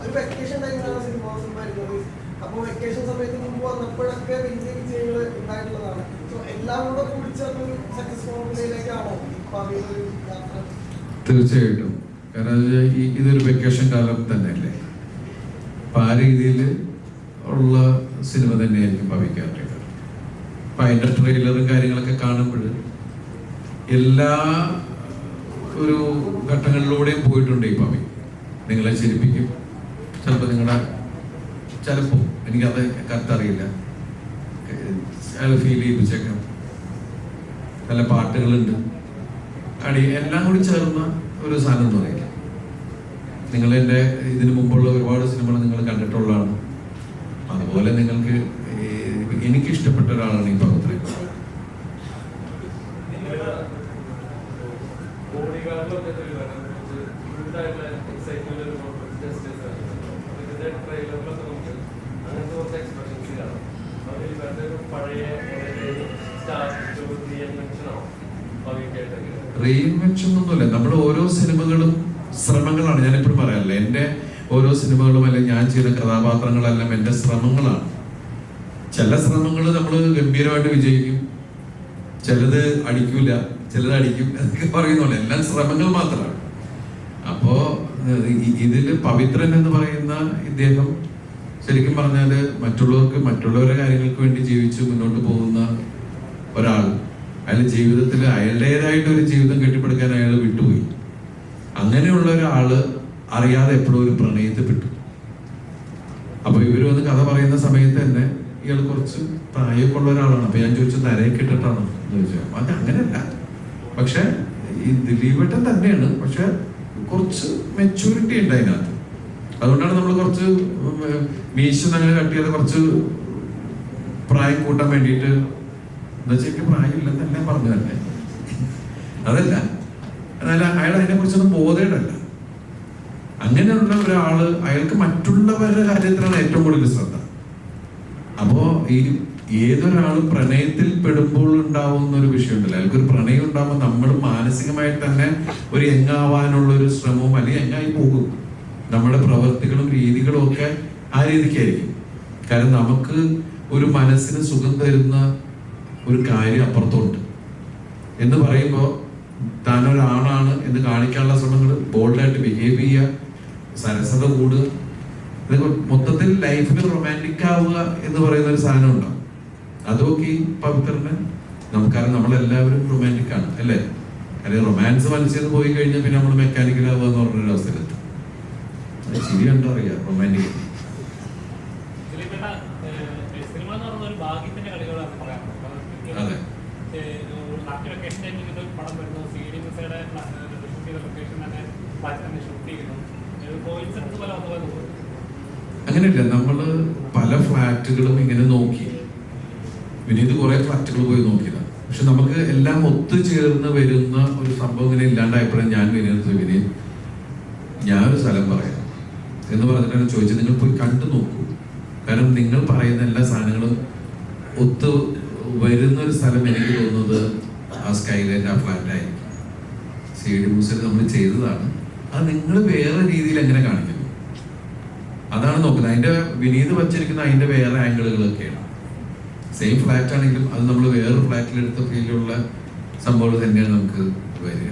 ഒരു vacation cinema വരുന്നത് അപ്പോൾ വെക്കേഷൻ വന്നപ്പോഴൊക്കെ യാത്ര? തീർച്ചയായിട്ടും. കാരണം ഇതൊരു വെക്കേഷൻ കാലം തന്നെയല്ലേ? അപ്പൊ ആ രീതിയിൽ ഉള്ള സിനിമ തന്നെയായിരിക്കും ഭവിക്കാറുള്ളത് അപ്പൊ അതിന്റെ ട്രെയിലറും കാര്യങ്ങളൊക്കെ കാണുമ്പോൾ എല്ലാ ഒരു ഘട്ടങ്ങളിലൂടെയും പോയിട്ടുണ്ട് ഈ ഭാവി നിങ്ങളെ ചിരിപ്പിക്കും. ചിലപ്പോൾ നിങ്ങളുടെ ചിലപ്പോൾ എനിക്കത് കറക്റ്റ് അറിയില്ല അയാൾ ഫീൽ ചെയ്യിപ്പിച്ചേക്കാം. നല്ല പാട്ടുകളുണ്ട്. അടി എല്ലാം കൂടി ചേർന്ന ഒരു സാധനം എന്ന് പറയില്ല നിങ്ങൾ ഇതിനു മുമ്പുള്ള ഒരുപാട് സിനിമകൾ നിങ്ങൾ കണ്ടിട്ടുള്ളതാണ്. അതുപോലെ നിങ്ങൾക്ക് എനിക്ക് ഇഷ്ടപ്പെട്ട ഒരാളാണ് ഈ ട്രെയിലറിലൊക്കെ റീഇൻവെൻഷൻ ഒന്നുമില്ല. നമ്മൾ ഓരോ സിനിമകളും ശ്രമങ്ങളാണ്. ഞാൻ എപ്പോഴും പറയാറില്ല എന്റെ ഓരോ സിനിമകളും അല്ലെങ്കിൽ ഞാൻ ചെയ്ത കഥാപാത്രങ്ങളെല്ലാം എന്റെ ശ്രമങ്ങളാണ്. ചില ശ്രമങ്ങൾ നമ്മൾ ഗംഭീരമായിട്ട് വിജയിക്കും. ചിലത് അടിക്കൂല ചിലത് അടിക്കും എന്നൊക്കെ പറയുന്നുണ്ട് എല്ലാം ശ്രമങ്ങൾ മാത്രമാണ്. അപ്പോ ഇതിൽ പവിത്രൻ എന്ന് പറയുന്ന ഇദ്ദേഹം ശരിക്കും പറഞ്ഞാൽ മറ്റുള്ളവർക്ക് മറ്റുള്ളവരുടെ കാര്യങ്ങൾക്ക് വേണ്ടി ജീവിച്ച് മുന്നോട്ട് പോകുന്ന ഒരാൾ. അയാൾ ജീവിതത്തിൽ അയാളുടേതായിട്ട് ഒരു ജീവിതം കെട്ടിപ്പടുക്കാൻ അയാൾ വിട്ടുപോയി. അങ്ങനെയുള്ള ഒരാൾ അറിയാതെ എപ്പോഴും ഒരു പ്രണയത്തെ പെട്ടു അപ്പൊ ഇവർ വന്ന് കഥ പറയുന്ന സമയത്ത് തന്നെ ഇയാൾ കുറച്ച് പ്രായമൊക്കെ ഒരാളാണ്. അപ്പൊ ഞാൻ ചോദിച്ചു നരയൊക്കെ ഇട്ടിട്ടാണ്? എന്ന് ചോദിച്ചു. അത് അങ്ങനെയല്ല. പക്ഷെ ഈ ദിലീപേട്ടൻ തന്നെയാണ്. പക്ഷെ കുറച്ച് മെച്ചൂരിറ്റി ഉണ്ട് അതിനകത്ത്. അതുകൊണ്ടാണ് നമ്മൾ കുറച്ച് മീശ അങ്ങനെ കട്ടിയത് കുറച്ച് പ്രായം കൂട്ടാൻ വേണ്ടിയിട്ട് എന്താ വെച്ചാൽ എനിക്ക് പ്രായമില്ലെന്ന് എല്ലാം പറഞ്ഞു തന്നെ. അതല്ല. അതല്ല അയാൾ അതിനെ കുറിച്ചൊന്നും ബോധേടല്ല. അങ്ങനെയുള്ള ഒരാൾ അയാൾക്ക് മറ്റുള്ളവരുടെ കാര്യത്തിലാണ് ഏറ്റവും കൂടുതൽ ശ്രദ്ധ. അപ്പോ ഈ ഏതൊരാളും പ്രണയത്തിൽ പെടുമ്പോൾ ഉണ്ടാവുന്ന ഒരു വിഷയമുണ്ടല്ലോ. അയാൾക്ക് ഒരു പ്രണയം ഉണ്ടാവുമ്പോൾ നമ്മൾ മാനസികമായിട്ട് തന്നെ ഒരു എങ്ങാവാനുള്ള ഒരു ശ്രമവും അല്ലെങ്കിൽ എങ്ങായി പോകും. നമ്മുടെ പ്രവൃത്തികളും രീതികളും ഒക്കെ ആ രീതിക്കായിരിക്കും. കാരണം നമുക്ക് ഒരു മനസ്സിന് സുഖം തരുന്ന ഒരു കാര്യം അപ്പുറത്തുണ്ട്. എന്ന് പറയുമ്പോൾ താൻ ഒരാണാണ് എന്ന് കാണിക്കാനുള്ള ശ്രമങ്ങൾ ബോൾഡായിട്ട് ബിഹേവ് ചെയ്യുക സരസത കൂടുക. മൊത്തത്തിൽ ലൈഫിൽ റൊമാന്റിക് ആവുക എന്ന് പറയുന്ന ഒരു സാധനം ഉണ്ടാവും. അതൊക്കെ പവിത്രന് നമുക്കറിയാം നമ്മളെല്ലാവരും റൊമാന്റിക് ആണ് അല്ലേ? അല്ലെങ്കിൽ റൊമാൻസ് മനസ്സിന്ന് പോയി കഴിഞ്ഞാൽ പിന്നെ നമ്മൾ മെക്കാനിക്കൽ ആവുക എന്ന് പറഞ്ഞൊരു അവസ്ഥയിലെത്തും അത് ശരി കണ്ടോ അറിയാം റൊമാന്റിക്. അതെ. അങ്ങനെയല്ല നമ്മൾ പല ഫ്ലാറ്റുകളും ഇങ്ങനെ നോക്കി. കുറെ ഫ്ലാറ്റുകൾ പോയി നോക്കിയതാണ് പക്ഷെ നമുക്ക് എല്ലാം ഒത്തുചേർന്ന് വരുന്ന ഒരു സംഭവം ഇങ്ങനെ ഇല്ലാണ്ടായപ്പോഴും ഞാൻ വിനീത് വിനയൻ ഞാനൊരു സ്ഥലം പറയാം. എന്ന് പറഞ്ഞിട്ടാണ് ചോദിച്ചത് നിങ്ങൾ പോയി കണ്ടു നോക്കൂ. കാരണം നിങ്ങൾ പറയുന്ന എല്ലാ സാധനങ്ങളും ഒത്തു വരുന്ന ഒരു സ്ഥലം എനിക്ക് തോന്നുന്നത് ആ സ്കൈലൈറ്റ് ആ ഫ്ലാറ്റ് ആയിരിക്കും. സി ഡി നമ്മൾ ചെയ്തതാണ്. അത് നിങ്ങൾ വേറെ രീതിയിൽ എങ്ങനെ കാണിക്കുന്നു? അതാണ് നോക്കുന്നത്. അതിന്റെ വിനീത് വച്ചിരിക്കുന്ന അതിന്റെ വേറെ ആംഗിളുകളൊക്കെയാണ് സെയിം ഫ്ലാറ്റ് ആണെങ്കിലും അത് നമ്മൾ വേറൊരു ഫ്ലാറ്റിലെടുത്ത ഫീലുള്ള സംഭവങ്ങൾ തന്നെയാണ് നമുക്ക് വരിക.